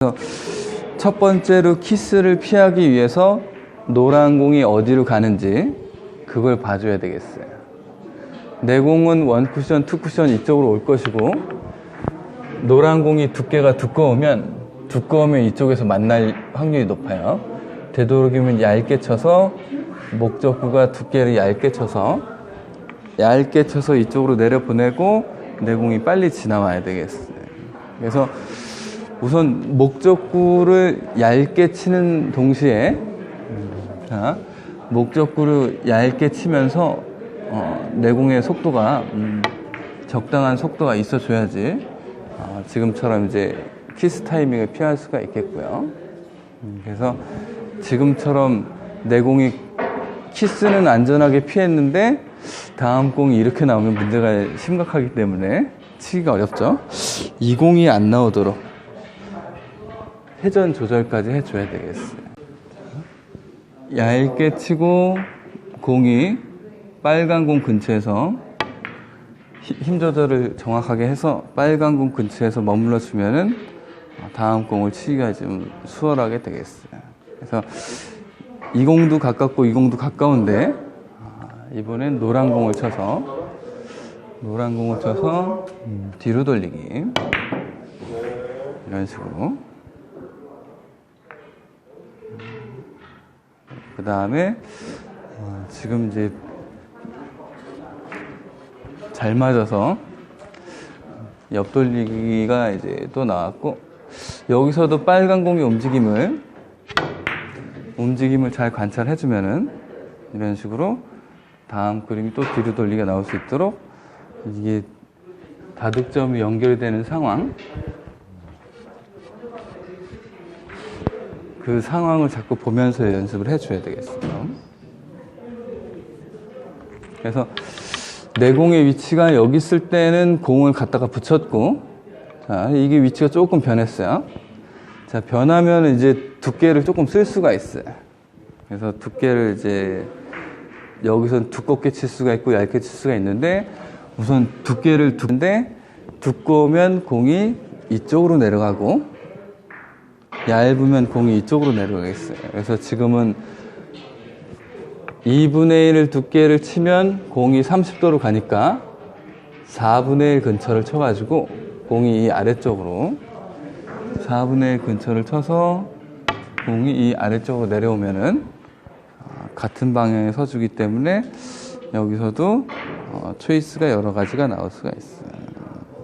그래서 첫 번째로 키스를 피하기 위해서 노란 공이 어디로 가는지 그걸 봐줘야 되겠어요. 내 공은 원 쿠션, 투 쿠션 이쪽으로 올 것이고 노란 공이 두께가 두꺼우면 두꺼우면 이쪽에서 만날 확률이 높아요. 되도록이면 얇게 쳐서 목적구가 두께를 얇게 쳐서 얇게 쳐서 이쪽으로 내려 보내고 내 공이 빨리 지나와야 되겠어요. 그래서 우선 목적구를 얇게 치는 동시에 자, 목적구를 얇게 치면서 어, 내공의 속도가 음, 적당한 속도가 있어줘야지 어, 지금처럼 이제 키스 타이밍을 피할 수가 있겠고요. 음, 그래서 지금처럼 내공이 키스는 안전하게 피했는데 다음 공이 이렇게 나오면 문제가 심각하기 때문에 치기가 어렵죠. 이 공이 안 나오도록 회전 조절까지 해줘야 되겠어요. 얇게 치고 공이 빨간 공 근처에서 히- 힘 조절을 정확하게 해서 빨간 공 근처에서 머물러 주면은 다음 공을 치기가 좀 수월하게 되겠어요. 그래서 이 공도 가깝고 이 공도 가까운데 아, 이번엔 노란 공을 쳐서 노란 공을 쳐서 음, 뒤로 돌리기 이런 식으로 그 다음에 어, 지금 이제 잘 맞아서 옆 돌리기가 이제 또 나왔고 여기서도 빨간 공의 움직임을 움직임을 잘 관찰해 주면은 이런 식으로 다음 그림이 또 뒤로 돌리가 나올 수 있도록 이게 다득점이 연결되는 상황 그 상황을 자꾸 보면서 연습을 해줘야 되겠어요. 그래서 내 공의 위치가 여기 있을 때는 공을 갖다가 붙였고, 자, 이게 위치가 조금 변했어요. 자, 변하면 이제 두께를 조금 쓸 수가 있어요. 그래서 두께를 이제 여기선 두껍게 칠 수가 있고 얇게 칠 수가 있는데 우선 두께를 두는데 두꺼우면 공이 이쪽으로 내려가고 얇으면 공이 이쪽으로 내려가겠어요. 그래서 지금은 2분의 1 두께를 치면 공이 30도로 가니까 4분의 1 근처를 쳐가지고 공이 이 아래쪽으로 4분의 1 근처를 쳐서 공이 이 아래쪽으로 내려오면은 아, 같은 방향에 서주기 때문에 여기서도 어, 초이스가 여러 가지가 나올 수가 있어요.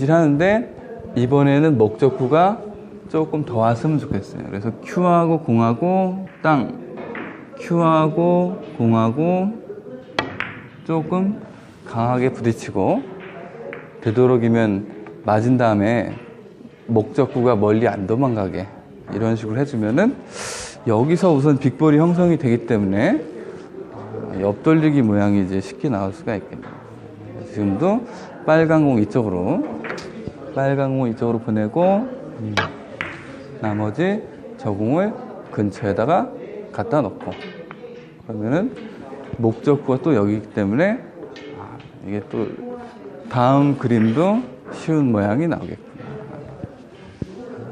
하는데 이번에는 목적구가 조금 더 왔으면 좋겠어요. 그래서 Q하고 공하고 땅, Q하고 공하고 조금 강하게 부딪히고 되도록이면 맞은 다음에 목적구가 멀리 안 도망가게 이런 식으로 해주면은 여기서 우선 빅볼이 형성이 되기 때문에 어, 옆돌리기 모양이 이제 쉽게 나올 수가 있겠네요. 지금도 빨간 공 이쪽으로 빨간 공 이쪽으로 보내고 음, 나머지 저 공을 근처에다가 갖다 놓고 그러면은 목적구가 또 여기기 때문에 아, 이게 또 다음 그림도 쉬운 모양이 나오겠구나.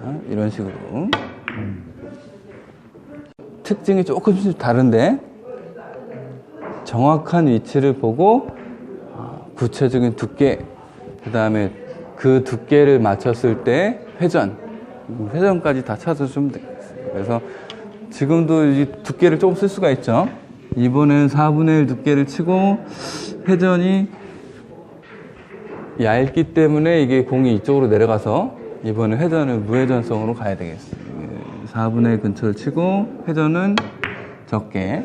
아, 이런 식으로 음. 특징이 조금씩 다른데 정확한 위치를 보고 아, 구체적인 두께 그 다음에 그 두께를 맞췄을 때 회전 음, 회전까지 다 찾아주면 되겠어요. 그래서 지금도 이 두께를 조금 쓸 수가 있죠. 이번엔 4분의 1 두께를 치고 회전이 얇기 때문에 이게 공이 이쪽으로 내려가서 이번에 회전을 무회전성으로 가야 되겠어요. 4분의 1 근처를 치고 회전은 적게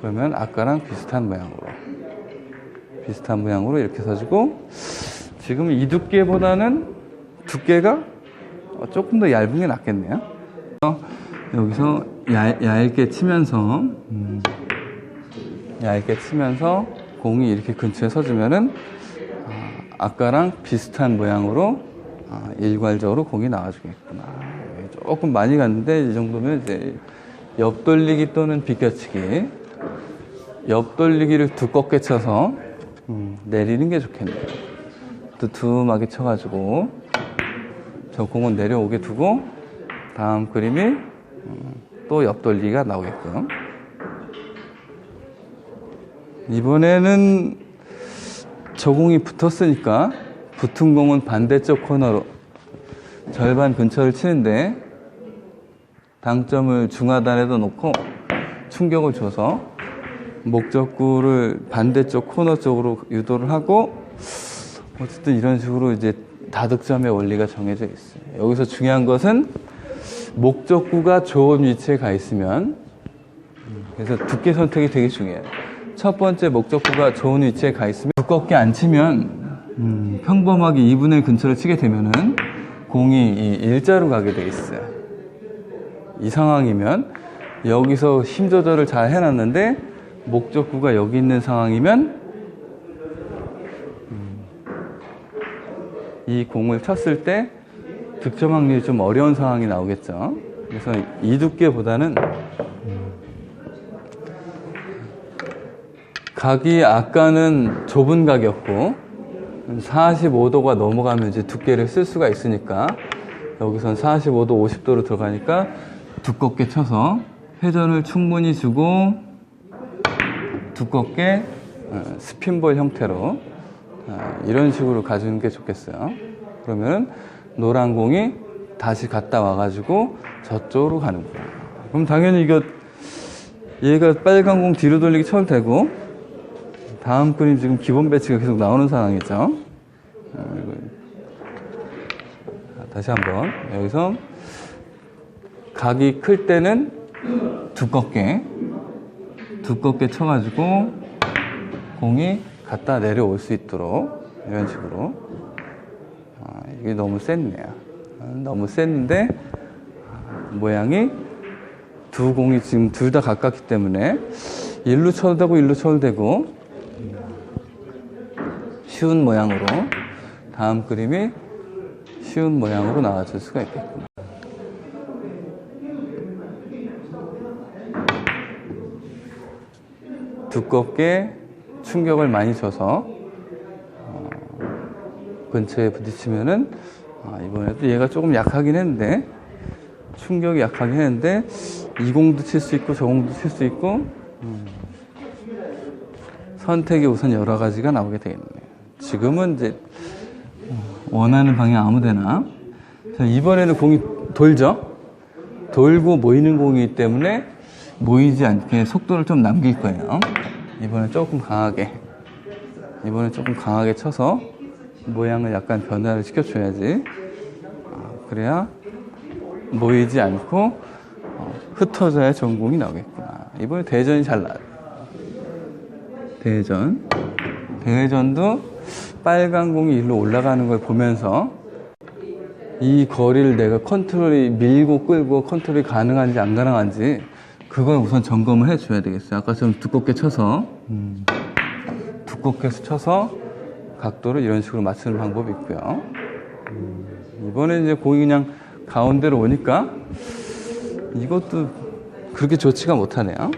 그러면 아까랑 비슷한 모양으로 비슷한 모양으로 이렇게 서주고 지금 이 두께보다는 두께가 어, 조금 더 얇은 게 낫겠네요. 어, 여기서 얇, 얇게 치면서 음, 얇게 치면서 공이 이렇게 근처에 서주면은 아, 아까랑 비슷한 모양으로 아, 일괄적으로 공이 나와주겠구나. 예, 조금 많이 갔는데 이 정도면 이제 옆 돌리기 또는 비껴치기. 옆 돌리기를 두껍게 쳐서 음, 내리는 게 좋겠네요. 두툼하게 쳐가지고 저 공은 내려오게 두고 다음 그림이 음, 또 옆돌리기가 나오게끔. 이번에는 저 공이 붙었으니까 붙은 공은 반대쪽 코너로 절반 근처를 치는데 당점을 중하단에다 놓고 충격을 줘서 목적구를 반대쪽 코너 쪽으로 유도를 하고 어쨌든 이런 식으로 이제 다득점의 원리가 정해져 있어요. 여기서 중요한 것은 목적구가 좋은 위치에 가 있으면 그래서 두께 선택이 되게 중요해요. 첫 번째 목적구가 좋은 위치에 가 있으면 두껍게 안 치면 음, 평범하게 2분의 근처를 치게 되면은 공이 이 일자로 가게 돼 있어요. 이 상황이면 여기서 힘 조절을 잘 해놨는데 목적구가 여기 있는 상황이면 이 공을 쳤을 때 득점 확률이 좀 어려운 상황이 나오겠죠. 그래서 이 두께보다는 각이 아까는 좁은 각이었고 45도가 넘어가면 이제 두께를 쓸 수가 있으니까 여기선 45도, 50도로 들어가니까 두껍게 쳐서 회전을 충분히 주고 두껍게 어, 스핀볼 형태로 어, 이런 식으로 가주는 게 좋겠어요. 그러면 노란 공이 다시 갔다 와가지고 저쪽으로 가는구나. 그럼 당연히 이거 얘가 빨간 공 뒤로 돌리기 쳐도 되고 다음 그림 지금 기본 배치가 계속 나오는 상황이죠. 자, 다시 한번 여기서 각이 클 때는 두껍게 두껍게 쳐가지고 공이 갔다 내려올 수 있도록 이런 식으로 아, 이게 너무 셌네요. 아, 너무 셌는데 아, 모양이 두 공이 지금 둘 다 가깝기 때문에 일루 쳐도 되고 일루 쳐도 되고 쉬운 모양으로 다음 그림이 쉬운 모양으로 나와줄 수가 있겠구나. 두껍게 충격을 많이 줘서 어, 근처에 부딪히면은 아, 이번에도 얘가 조금 약하긴 했는데 충격이 약하긴 했는데 이 공도 칠 수 있고 저 공도 칠 수 있고 음, 선택이 우선 여러 가지가 나오게 되겠네요. 지금은 이제 원하는 방향 아무데나 자, 이번에는 공이 돌죠. 돌고 모이는 공이기 때문에 모이지 않게 속도를 좀 남길 거예요. 이번에 조금 강하게 이번에 조금 강하게 쳐서 모양을 약간 변화를 시켜줘야지. 아, 그래야 모이지 않고 어, 흩어져야 전공이 나오겠구나. 이번에 대전이 잘 나요. 대전. 대전도 빨간 공이 일로 올라가는 걸 보면서 이 거리를 내가 컨트롤이 밀고 끌고 컨트롤이 가능한지 안 가능한지 그걸 우선 점검을 해줘야 되겠어요. 아까처럼 두껍게 쳐서 음, 두껍게 쳐서 각도를 이런 식으로 맞추는 방법이 있고요. 음, 이번에 이제 공이 그냥 가운데로 오니까 이것도 그렇게 좋지가 못하네요.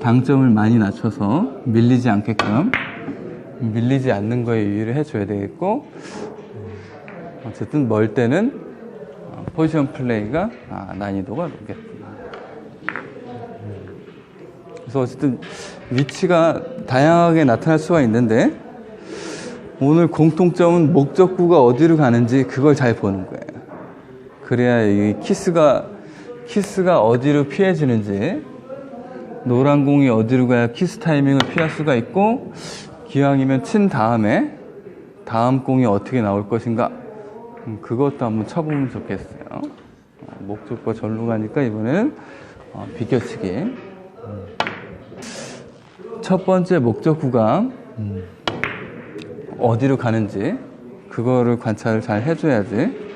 당점을 많이 낮춰서 밀리지 않게끔 밀리지 않는 거에 유의를 해줘야 되겠고 어쨌든 멀 때는 어, 포지션 플레이가 아, 난이도가 높겠구나. 그래서 어쨌든 위치가 다양하게 나타날 수가 있는데 오늘 공통점은 목적구가 어디로 가는지 그걸 잘 보는 거예요. 그래야 이 키스가 키스가 어디로 피해지는지 노란 공이 어디로 가야 키스 타이밍을 피할 수가 있고 기왕이면 친 다음에 다음 공이 어떻게 나올 것인가 음, 그것도 한번 쳐보면 좋겠어요. 어, 목적과 절로 가니까 이번에는 어, 비껴치기. 음. 첫 번째 목적구가 음, 어디로 가는지 그거를 관찰을 잘 해줘야지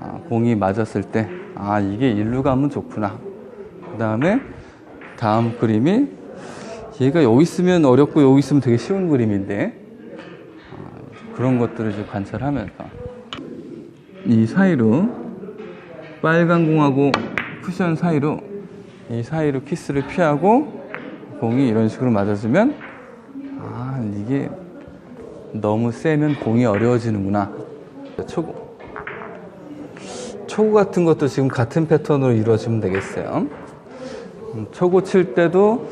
아, 공이 맞았을 때 아 이게 일루 가면 좋구나. 그 다음에 다음 그림이 얘가 여기 있으면 어렵고 여기 있으면 되게 쉬운 그림인데 아, 그런 것들을 이제 관찰하면서 이 사이로 빨간 공하고 쿠션 사이로 이 사이로 키스를 피하고 공이 이런 식으로 맞아주면 아 이게 너무 세면 공이 어려워지는구나 초, 초구 같은 것도 지금 같은 패턴으로 이루어지면 되겠어요. 음, 초구 칠 때도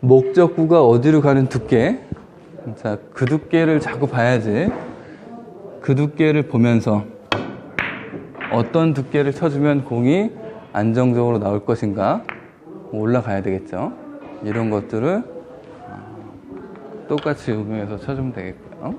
목적구가 어디로 가는 두께. 자, 그 두께를 자꾸 봐야지. 그 두께를 보면서 어떤 두께를 쳐주면 공이 안정적으로 나올 것인가 올라가야 되겠죠. 이런 것들을 어, 똑같이 응용해서 쳐주면 되겠고요.